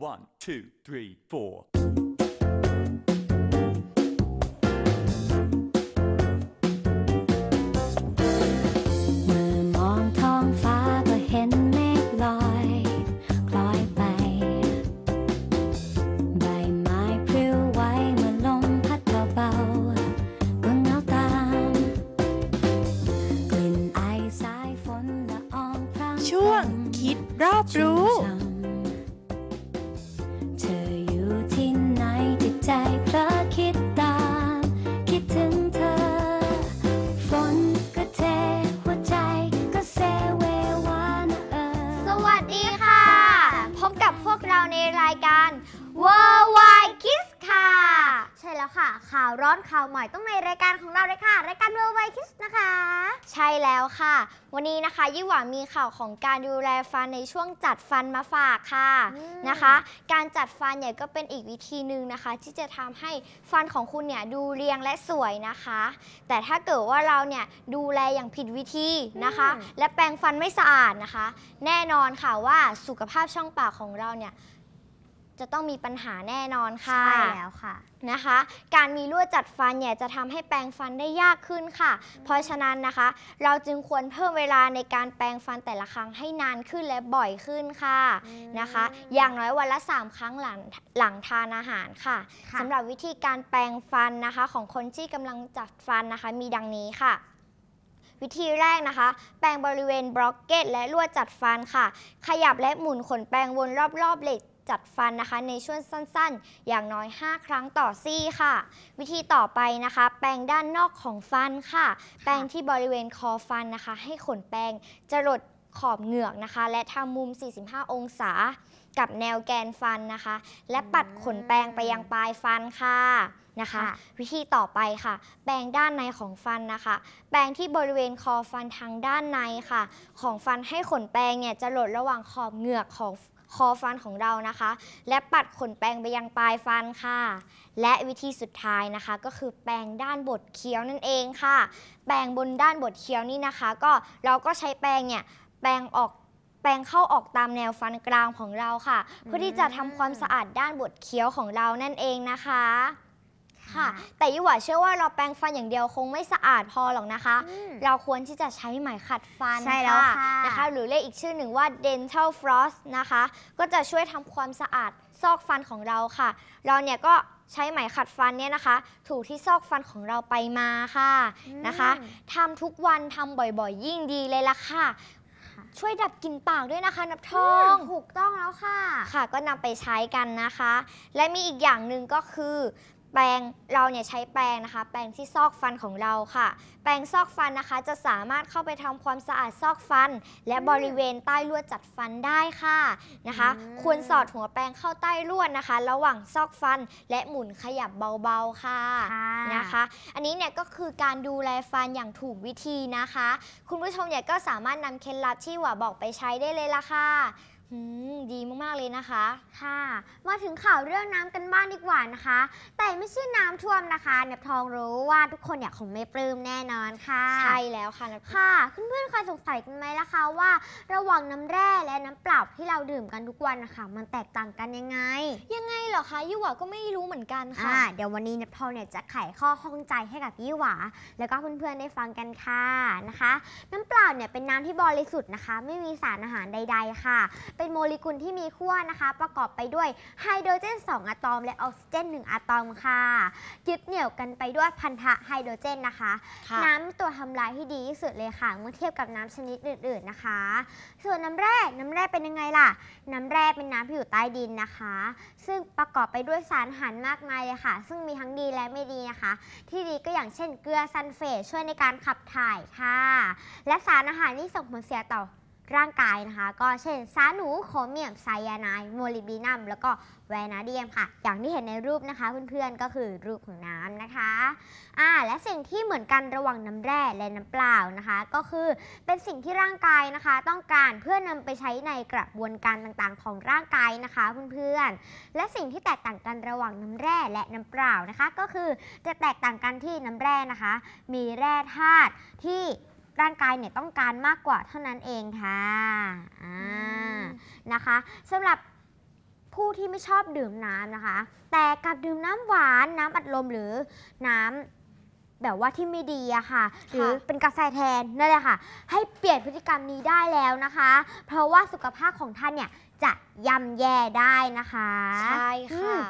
One, two, three, four. เมื่อมองท้องฟ้าก็เห็นเมฆลอยคล้อยไปใบไม้พลิ้วไหวเมื่อลมพัดเบาๆก็เหงาตามกลิ่นไอสายฝนละอองพรางช่วงคิดรอบรู้ ร้อนข่าวใหม่ต้องในรายการของเราเลยค่ะ รายการ Worldwide Kiss นะคะ ใช่แล้วค่ะ วันนี้นะคะยี่หวามีข่าวของการดูแลฟันในช่วงจัดฟันมาฝากค่ะอืมนะคะ การจัดฟันเนี่ยก็เป็นอีกวิธีหนึ่งนะคะ ที่จะทำให้ฟันของคุณเนี่ยดูเรียงและสวยนะคะ แต่ถ้าเกิดว่าเราเนี่ยดูแลอย่างผิดวิธีนะคะอืมและแปรงฟันไม่สะอาดนะคะ แน่นอนค่ะว่าสุขภาพช่องปากของเราเนี่ย จะต้องมีปัญหาแน่นอนค่ะ ใช่แล้วค่ะนะคะ การมีลวดจัดฟันเนี่ยจะทำให้แปรงฟันได้ยากขึ้นค่ะ เพราะฉะนั้นนะคะ เราจึงควรเพิ่มเวลาในการแปรงฟันแต่ละครั้งให้นานขึ้นและบ่อยขึ้นค่ะอืมนะคะ อย่างน้อยวันละ 3 ครั้งหลังหลังทานอาหารค่ะค่ะ สำหรับวิธีการแปรงฟันนะคะ ของคนที่กำลังจัดฟันนะคะมีดังนี้ค่ะ วิธีแรกนะคะ แปรงบริเวณบล็อกเก็ตและลวดจัดฟันค่ะ ขยับและหมุนขนแปรงวนรอบๆเหล็ก จัดฟันนะคะ ในช่วงสั้นๆ อย่างน้อย 5 ครั้งต่อซี่ค่ะ วิธีต่อไปนะคะ แปรงด้านนอกของฟันค่ะ แปรงที่บริเวณคอฟันนะคะ ให้ขนแปรงจรดขอบเหงือกนะคะ และทำมุม 45 องศา กับแนวแกนฟันนะคะ และปัดขนแปรงไปยังปลายฟันค่ะนะคะค่ะวิธีต่อไปค่ะ แปรงด้านในของฟันนะคะ แปรงที่บริเวณคอฟันทางด้านในค่ะ ของฟันให้ขนแปรงเนี่ยจะหลดระหว่างขอบเหงือกของ คอฟันของเรานะคะ และปัดขนแปรงไปยังปลายฟันค่ะ และวิธีสุดท้ายนะคะ ก็คือแปรงด้านบดเคี้ยวนั่นเองค่ะ แปรงบนด้านบดเคี้ยวนี่นะคะ ก็เราก็ใช้แปรงเนี่ยแปรงออกแปรงเข้าออกตามแนวฟันกรามของเราค่ะ เพื่อที่จะทำความสะอาดด้านบดเคี้ยวของเรานั่นเองนะคะ ค่ะ แต่ยี่หว่าเชื่อว่าเราแปรงฟันอย่างเดียวคงไม่สะอาดพอหรอกนะคะอืมเราควรที่จะใช้ไหมขัดฟันใช่แล้วค่ะนะคะ หรือเรียกอีกชื่อหนึ่งว่า dental floss นะคะ ก็จะช่วยทำความสะอาดซอกฟันของเราค่ะ เราเนี่ยก็ใช้ไหมขัดฟันเนี่ยนะคะ ถูที่ซอกฟันของเราไปมาค่ะนะคะทำทุกวันทำบ่อยๆ ยิ่งดีเลยล่ะค่ะช่วยดับกลิ่นปากด้วยนะคะนับทอือมงถูกต้องแล้วค่ะ ค่ะก็นำไปใช้กันนะคะ และมีอีกอย่างหนึ่งก็คือ แปรงเราเนี่ยใช้แปรงนะคะ แปรงที่ซอกฟันของเราค่ะ แปรงซอกฟันนะคะ จะสามารถเข้าไปทำความสะอาดซอกฟัน และบริเวณใต้ลวดจัดฟันได้ค่ะนะคะอืมควรสอดหัวแปรงเข้าใต้ลวดนะคะ ระหว่างซอกฟันและหมุนขยับเบาๆค่ะค่ะนะคะ อันนี้เนี่ยก็คือการดูแลฟันอย่างถูกวิธีนะคะ คุณผู้ชมเนี่ยก็สามารถนำเคล็ดลับที่หว่าบอกไปใช้ได้เลยละค่ะ อืมดีมาก ๆ เลยนะคะ ค่ะ มาถึงข่าวเรื่องน้ำกันบ้างดีกว่านะคะ แต่ไม่ใช่น้ำท่วมนะคะเนบทองรู้ว่าทุกคนเนี่ยคงไม่ปลื้มแน่นอนค่ะ ใช่แล้วค่ะนักค่ะ เพื่อนๆเคยสงสัยกันไหมล่ะคะว่า ระหว่างน้ำแร่และน้ำเปล่าที่เราดื่มกันทุกวันนะคะ มันแตกต่างกันยังไง ยังไงเหรอคะยี่หว่าก็ไม่รู้เหมือนกันค่ะ อ่าเดี๋ยววันนี้เนบทองเนี่ยจะไขข้อข้องใจให้กับยี่หวา แล้วก็เพื่อนๆได้ฟังกันค่ะนะคะ น้ำเปล่าเนี่ยเป็นน้ำที่บริสุทธิ์นะคะ ไม่มีสารอาหารใด ๆ ค่ะเป็นโมเลกุลที่มีขั้วนะคะ ประกอบไปด้วยไฮโดรเจน 2 อะตอม และออกซิเจน 1 อะตอมค่ะยึดเหนี่ยวกันไปด้วยพันธะไฮโดรเจนนะคะค่ะน้ำเป็นตัวทำลายที่ดีที่สุดเลยค่ะ เมื่อเทียบกับน้ำชนิดอื่น ๆนะคะ ส่วนน้ำแร่ น้ำแร่เป็นยังไงล่ะ น้ำแร่เป็นน้ำที่อยู่ใต้ดินนะคะ ซึ่งประกอบไปด้วยสารอาหารมากมายเลยค่ะ ซึ่งมีทั้งดีและไม่ดีนะคะ ที่ดีก็อย่างเช่นเกลือซัลเฟตช่วยในการขับถ่ายค่ะ และสารอาหารที่ส่งผลเสียต่อ ร่างกายนะคะ ก็เช่นสารหนูโคเมียมไซยาไนด์โมลิบดีนัม แล้วก็แวนาเดียมค่ะ อย่างที่เห็นในรูปนะคะ เพื่อนๆก็คือรูปของน้ำนะคะอ่าและสิ่งที่เหมือนกันระหว่างน้ำแร่และน้ำเปล่านะคะ ก็คือเป็นสิ่งที่ร่างกายนะคะ ต้องการเพื่อนำไปใช้ในกระบวนการต่างๆ ของร่างกายนะคะเพื่อนๆและสิ่งที่แตกต่างกันระหว่างน้ำแร่และน้ำเปล่านะคะ ก็คือจะแตกต่างกันที่น้ำแร่นะคะ มีแร่ธาตุที่ ร่างกายเนี่ยต้องการมากกว่าเท่านั้นเองค่ะอ่านะคะสำหรับผู้ที่ไม่ชอบดื่มน้ำนะคะ แต่กลับดื่มน้ำหวานน้ำอัดลมหรือน้ำแบบว่าที่ไม่ดีอะค่ะ หรือเป็นกาแฟแทนนั่นแหละค่ะ ให้เปลี่ยนพฤติกรรมนี้ได้แล้วนะคะ เพราะว่าสุขภาพของท่านเนี่ยจะย่ำแย่ได้นะคะ ใช่ค่ะอืม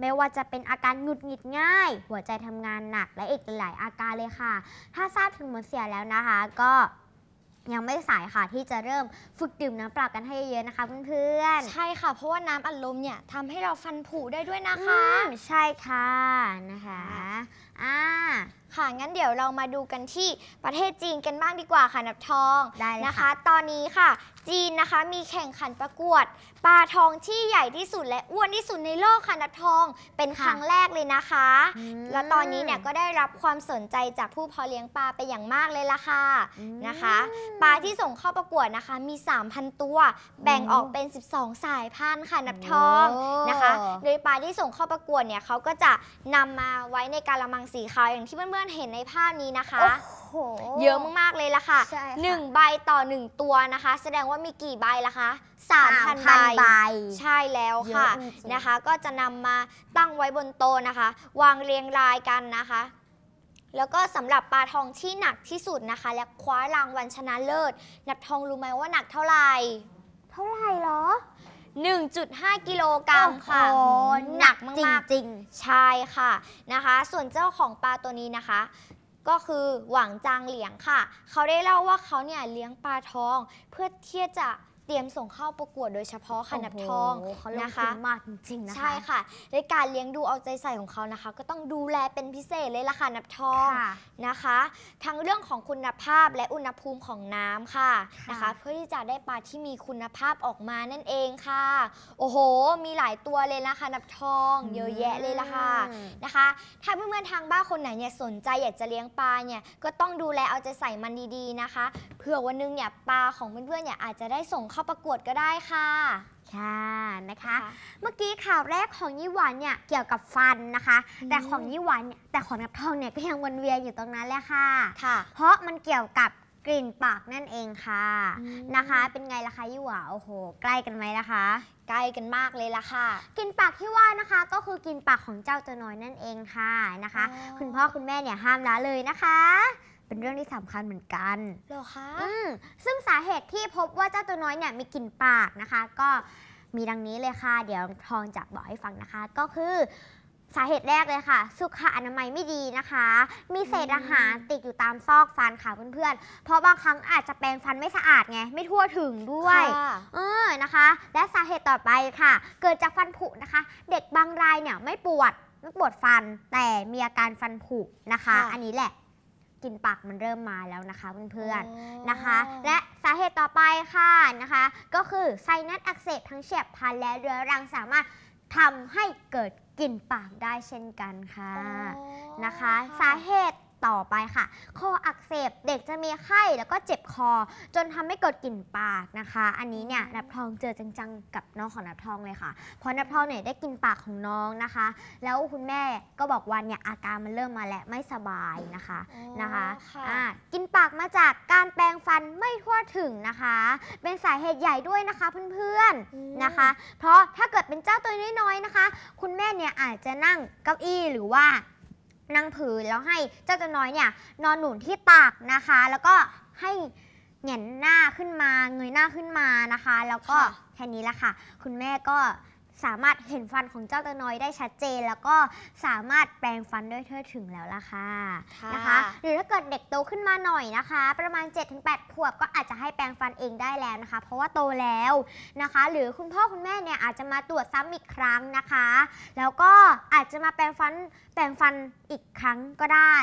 ไม่ว่าจะเป็นอาการหงุดหงิดง่าย หัวใจทำงานหนักและอีกหลายอาการเลยค่ะ ถ้าทราบถึงผลเสียแล้วนะคะ ก็ยังไม่สายค่ะที่จะเริ่มฝึกดื่มน้ำเปล่ากันให้เยอะๆนะคะเพื่อนๆ ใช่ค่ะ เพราะว่าน้ำอัดลมเนี่ยทำให้เราฟันผุได้ด้วยนะคะอืมใช่ค่ะนะคะ อ่าค่ะ งั้นเดี๋ยวเรามาดูกันที่ประเทศจีนกันบ้างดีกว่าค่ะนับทองได้เลยนะคะ ค่ะ ตอนนี้ค่ะ จีนนะคะมีแข่งขันประกวดปลาทองที่ใหญ่ที่สุดและอ้วนที่สุดในโลกค่ะนับทองเป็นครั้งแรกเลยนะคะ อืม แล้วตอนนี้เนี่ยก็ได้รับความสนใจจากผู้เพาะเลี้ยงปลาไปอย่างมากเลยล่ะค่ะอืมนะคะ ปลาที่ส่งเข้าประกวดนะคะ มี 3,000 ตัว แบ่งออกเป็น 12 สายพันธุ์ค่ะนับทองโอ้ นะคะ โดยปลาที่ส่งเข้าประกวดเนี่ยเขาก็จะนำมาไว้ในกาละมังสีขาวอย่างที่เพื่อนๆเห็นในภาพนี้นะคะ โอ้โห เยอะมากๆเลยล่ะค่ะใช่ค่ะ หนึ่งใบต่อหนึ่งตัวนะคะ แสดงว่ามีกี่ใบล่ะคะ3,000ใบ ใบ ใช่แล้วค่ะเยอะจริงๆ นะคะ ก็จะนำมาตั้งไว้บนโต๊ะนะคะ วางเรียงรายกันนะคะ แล้วก็สำหรับปลาทองที่หนักที่สุดนะคะ และคว้ารางวัลชนะเลิศนับทองรู้ไหมว่าหนักเท่าไหร่ เท่าไหร่เหรอ 1.5 กิโลกรัมค่ะโอ้โหหนักจริงมากๆจริงใช่ค่ะนะคะ ส่วนเจ้าของปลาตัวนี้นะคะ ก็คือหวังจางเหลียงค่ะ เขาได้เล่าว่าเขาเนี่ยเลี้ยงปลาทอง เพื่อที่จะเตรียมส่งเข้าประกวดโดยเฉพาะค่ะนับทองโโหเขาลงนะทุคะ นมากจริงๆนะคะ ใช่ค่ะในการเลี้ยงดูเอาใจใส่ของเขานะคะ ก็ต้องดูแลเป็นพิเศษเลยล่ะค่ะนับทอง ค่ะนะคะ ทั้งเรื่องของคุณภาพและอุณหภูมิของน้ำค่ะค่ะนะคะ เพื่อที่จะได้ปลาที่มีคุณภาพออกมานั่นเองค่ะ โอ้โห มีหลายตัวเลยนะคะ นับทองเยอะแยะเลยล่ะค่ะอืมนะคะ ถ้าเพื่อนๆทางบ้านคนไหนเนี่ยสนใจอยากจะเลี้ยงปลาเนี่ยก็ต้องดูแลเอาใจใส่มันดีๆนะคะเผื่อวันหนึงเนี่ยปลาของเพื่อนๆเนี่ยอาจจะได้ส่งเข้าประกวดก็ได้ค่ะ ค่ะนะคะค่ะเมื่อกี้ข่าวแรกของยี่หวันเนี่ยเกี่ยวกับฟันนะคะอืมแต่ของยี่หวันเนี่ยแต่ของนับทองเนี่ยก็ยังวนเวียนอยู่ตรงนั้นแหละค่ะ ค่ะ เพราะมันเกี่ยวกับกลิ่นปากนั่นเองค่ะอืมนะคะ เป็นไงล่ะคะยี่หวาโอ้โห ใกล้กันไหมล่ะคะ ใกล้กันมากเลยล่ะค่ะกลิ่นปากที่ว่านะคะ ก็คือกลิ่นปากของเจ้าตัวน้อยนั่นเองค่ะนะคะอ๋อคุณพ่อคุณแม่เนี่ยห้ามละเลยนะคะ เป็นเรื่องที่สำคัญเหมือนกัน เหรอคะอืมซึ่งสาเหตุที่พบว่าเจ้าตัวน้อยเนี่ยมีกลิ่นปากนะคะ ก็มีดังนี้เลยค่ะ เดี๋ยวทองจะบอกให้ฟังนะคะ ก็คือสาเหตุแรกเลยค่ะ สุขอนามัยไม่ดีนะคะ มีเศษอาหารติดอยู่ตามซอกฟันค่ะเพื่อนๆ เพราะบางครั้งอาจจะแปรงฟันไม่สะอาดไง ไม่ทั่วถึงด้วย ค่ะเออนะคะ และสาเหตุต่อไปค่ะ เกิดจากฟันผุนะคะ เด็กบางรายเนี่ยไม่ปวดไม่ปวดฟันแต่มีอาการฟันผุนะคะ ค่ะ อันนี้แหละ กลินปากมันเริ่มมาแล้วนะคะเพื่อนๆอ๋อนะคะ และสาเหตุต่อไปค่ะนะคะ ก็คือไซนัสอักเสบทั้งเฉียบพลันและเรื้อรังสามารถทำให้เกิดกลิ่นปากได้เช่นกันค่ะอ๋อนะคะ สาเหตุ ต่อไปค่ะ คออักเสบเด็กจะมีไข้แล้วก็เจ็บคอ จนทำให้เกิดกลิ่นปากนะคะ อันนี้เนี่ยนับทองเจอจังๆกับน้องของนับทองเลยค่ะ เพราะนับทองเนี่ยได้กลิ่นปากของน้องนะคะ แล้วคุณแม่ก็บอกว่าเนี่ยอาการมันเริ่มมาแล้วไม่สบายนะคะอ๋อนะคะค่ะอ่ากินปากมาจากการแปรงฟันไม่ทั่วถึงนะคะ เป็นสาเหตุใหญ่ด้วยนะคะเพื่อนอืมๆนะคะ เพราะถ้าเกิดเป็นเจ้าตัวน้อยๆนะคะ คุณแม่เนี่ยอาจจะนั่งเก้าอี้หรือว่า นั่งผืนแล้วให้เจ้าตัวน้อยเนี่ยนอนหนุนที่ตักนะคะ แล้วก็ให้เหงนหน้าขึ้นมาเงยหน้าขึ้นมานะคะ แล้วก็ค่ะ แค่นี้ละค่ะ คุณแม่ก็ สามารถเห็นฟันของเจ้าตัวน้อยได้ชัดเจน แล้วก็สามารถแปรงฟันได้ทั่วถึงแล้วล่ะค่ะนะคะ หรือถ้าเกิดเด็กโตขึ้นมาหน่อยนะคะ ประมาณ 7-8 ขวบก็อาจจะให้แปรงฟันเองได้แล้วนะคะ เพราะว่าโตแล้วนะคะ หรือคุณพ่อคุณแม่เนี่ยอาจจะมาตรวจซ้ำอีกครั้งนะคะ แล้วก็อาจจะมาแปรงฟันแปรงฟันอีกครั้งก็ได้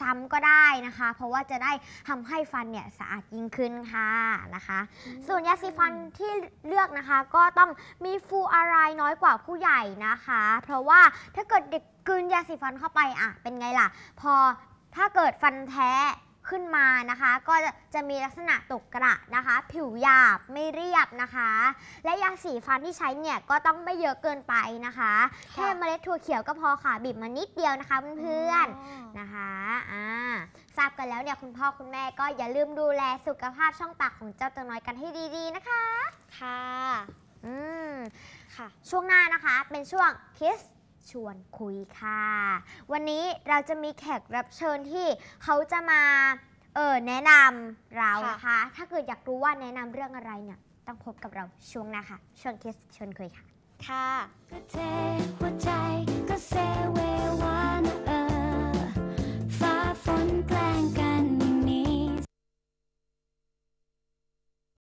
ซ้ำก็ได้นะคะ เพราะว่าจะได้ทำให้ฟันเนี่ยสะอาดยิ่งขึ้นค่ะนะคะ ส่วนยาสีฟันที่เลือกนะคะ ก็ต้องมีฟลูอารายด์น้อยกว่าผู้ใหญ่นะคะ เพราะว่าถ้าเกิดเด็กกลืนยาสีฟันเข้าไปอะเป็นไงล่ะ พอถ้าเกิดฟันแท้ ขึ้นมานะคะ ก็จะจะมีลักษณะตกกระนะคะ ผิวหยาบไม่เรียบนะคะ และยาสีฟันที่ใช้เนี่ยก็ต้องไม่เยอะเกินไปนะคะแค่เมล็ดถั่วเขียวก็พอค่ะบีบมานิดเดียวนะคะเพื่อนๆนะคะอ่าทราบกันแล้วเนี่ยคุณพ่อคุณแม่ก็อย่าลืมดูแลสุขภาพช่องปากของเจ้าตัวน้อยกันให้ดีๆนะคะ ค่ะ อืม ค่ะ ช่วงหน้านะคะเป็นช่วง Kiss ชวนคุยค่ะ วันนี้เราจะมีแขกรับเชิญที่เขาจะมาเออแนะนำเรานะคะ ถ้าเกิดอยากรู้ว่าแนะนำเรื่องอะไรเนี่ย ต้องพบกับเราช่วงหน้าค่ะช่วง Kiss ชวนคุยค่ะ ค่ะ